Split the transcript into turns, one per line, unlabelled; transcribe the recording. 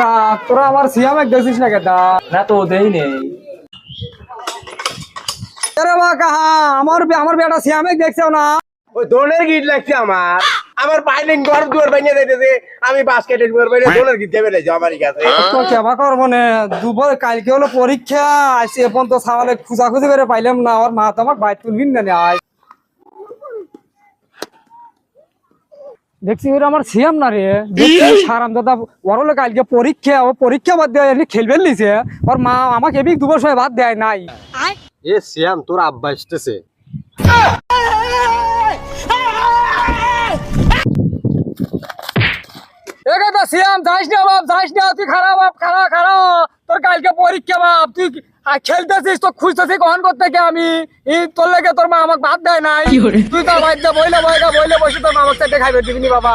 দা তোরা আমার সিয়ামে দেখছিস না কেদা
না তো দেই নেই।
আরে বা কাহা আমার আমার বেটা সিয়ামে দেখছেও না।
ওই দোনের গিট লাগছে আমার। আমার পাইলিং ঘর দুয়ার বাইনে দিতেছে। আমি বাস্কেটের দুয়ার বাইনে দোনের গিট দেবে লাগছে আমার কাছে
তো কেবা কর মানে দুপুর কালকে হলো পরীক্ষা আসছে এখন তো সামালে খুঁজাখুঁজি করে পাইলাম না। আমার মা তো আমাকে বাইর তুলবিন না আয় দেখছি ওরা আমার সিয়াম না রে। সারাম দাদা ওর কালকে পরীক্ষা ও পরীক্ষা বাদ দেয় এমনি খেলবে লিছে। ওর মা আমাকে এমনি দুবার সময় বাদ দেয় নাই।
এ সিয়াম তোর আব্বা এসতেছে
একে তো সিয়াম যাইস না বাপ যাইস না তুই খারাপ বাপ খারাপ। পরীক্ষা বা তুই আ, খেলতেছিস তো খুঁজতেছি কখন করতে কে আমি? তোর লেগে তোর মা আমাকে ভাত দেয় নাই। তুই তো বাড়িতে বইলে বইলে বইলে বসে তোর মা আমাকে খাইবে দিবিনি বাবা?